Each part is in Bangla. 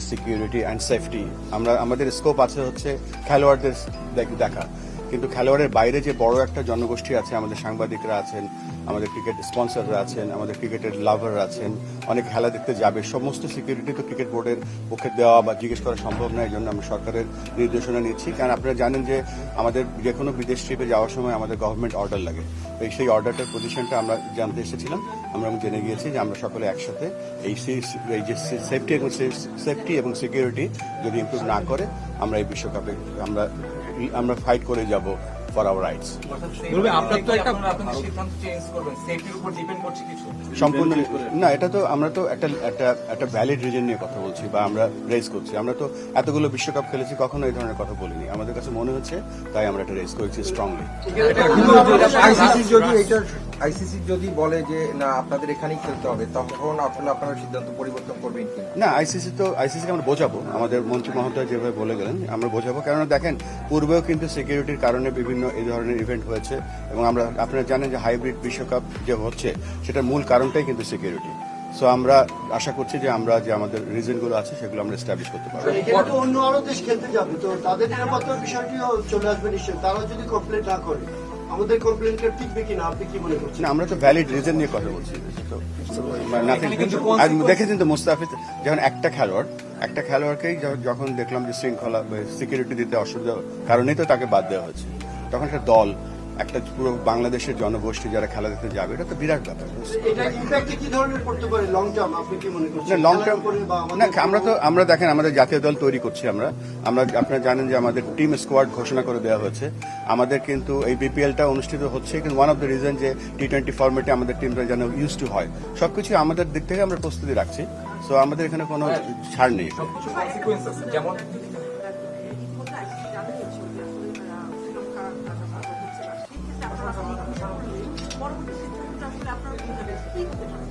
সিকিউরিটি অ্যান্ড সেফটি আমরা, আমাদের স্কোপ আছে হচ্ছে খেলোয়াড়দের দেখ- কিন্তু খেলোয়াড়ের বাইরে যে বড় একটা জনগোষ্ঠী আছে, আমাদের সাংবাদিকরা আছেন আমাদের ক্রিকেট স্পন্সররা আছেন, আমাদের ক্রিকেটের লাভার আছেন, অনেক খেলা দেখতে যাবে। সমস্ত সিকিউরিটি তো ক্রিকেট বোর্ডের পক্ষে দেওয়া বা জিজ্ঞেস করা সম্ভব নয় এই জন্য আমরা সরকারের নির্দেশনা নিচ্ছি। কারণ আপনারা জানেন যে আমাদের যে কোনো বিদেশ ট্রিপে যাওয়ার সময় আমাদের গভর্নমেন্ট অর্ডার লাগে। এই সেই অর্ডারটার পজিশনটা আমরা জানতে এসেছিলাম। আমরা জেনে গিয়েছি যে আমরা সকলে একসাথে এই এই যে সেফটি এবং সেফটি এবং সিকিউরিটি যদি ইমপ্রুভ না করে, আমরা এই বিশ্বকাপে আমরা আমরা ফাইট করে যাব। ফর আওয়ার রাইটস বলবে আপনার তো একটা আপনারা আপনাদের সিদ্ধান্ত চেঞ্জ করবেন সেফটির উপর ডিপেন্ড করছে কিছু। সম্পূর্ণ না এটা তো আমরা তো একটা একটা একটা ভ্যালিড রিজন নিয়ে কথা বলছি বা আমরা রেজ করছি। আমরা তো এতগুলো বিশ্বকাপ খেলেছি কখনো এই ধরনের কথা বলিনি। আমাদের কাছে মনে হচ্ছে তাই আমরা এটা রেজ করেছি স্ট্রংলি যদি এটা আইসিসি যদি বলে যে না আপনাদের এখানেই খেলতে হবে তখন আসলে আপনারা সিদ্ধান্ত পরিবর্তন করবেন কিনা? না আইসিসি তো আইসিসিকে আমরা বোঝাবো। আমাদের মন্ত্রী মহোদয় যেভাবে বলে গেলেন আমরা বোঝাবো। কেননা দেখেন পূর্বেও কিন্তু সিকিউরিটির কারণে বিভিন্ন এই ধরনের ইভেন্ট হয়েছে এবং আমরা আপনারা জানেন যে হাইব্রিড বিশ্বকাপ যে হচ্ছে সেটার মূল কারণটাই কিন্তু সিকিউরিটি সো আমরা আশা করছি যে আমরা যে আমাদের রিজনগুলো আছে সেগুলো আমরা এস্টাবলিশ করতে পারব। অন্য আরও দেশ খেলতে যাবে তো তাদের নিরাপত্তার বিষয়টিও চলে আসবে নিশ্চয়ই। তারা যদি কমপ্লেন না করে আমাদের কমপ্লেনটা টিকবে কিনা আপনি কি মনে করছেন? আমরা তো ভ্যালিড রিজন নিয়ে কথা বলছি আর দেখেছেন তো মুস্তাফিজ যখন একটা খেলোয়াড় একটা খেলোয়াড়কেই যখন দেখলাম যে শৃঙ্খলা সিকিউরিটি দিতে অসুবিধা কারণেই তো তাকে বাদ দেওয়া হয়েছে। তখন একটা দল একটা পুরো বাংলাদেশের জনগোষ্ঠী যারা খেলা দেখতে যাবে এটা তো বিরাট ব্যাপার। এটা ইম্প্যাক্ট কি ধরনের পড়তে পারে? লং টার্ম মনে না আমরা তো আমরা দেখেন আমাদের জাতীয় দল তৈরি করছি আমরা। আমরা আপনারা জানেন যে আমাদের টিম স্কোয়াড ঘোষণা করে দেওয়া হয়েছে। আমাদের কিন্তু এই বিপিএলটা অনুষ্ঠিত হচ্ছে কিন্তু ওয়ান অফ দ্য রিজন যে টি টোয়েন্টি ফর্মেটে আমাদের টিমটা যেন ইউজ টু হয় সবকিছু আমাদের দিক থেকে আমরা প্রস্তুতি রাখছি। সো আমাদের এখানে কোনো ছাড় নেই। সবকিছু কনসিকুয়েন্স আছে যেমন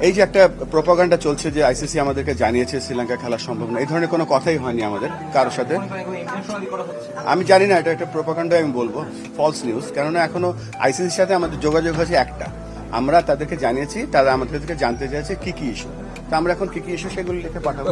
এই যে একটা প্রপাগান্ডা চলছে যে আইসিসি আমাদেরকে জানিয়েছে শ্রীলঙ্কা খেলা সম্ভব না এই ধরনের কোনো কথাই হয়নি আমাদের, কারোর সাথে। আমি জানি না, এটা একটা প্রোপাগান্ডা আমি বলব ফলস নিউজ কেননা এখনও আইসিসির সাথে আমাদের যোগাযোগ হয়েছে একটা। আমরা তাদেরকে জানিয়েছি, তারা আমাদের থেকে জানতে চাইছে কি কি ইস্যু তা আমরা এখন কি কি ইস্যু সেগুলো লিখে পাঠাবো।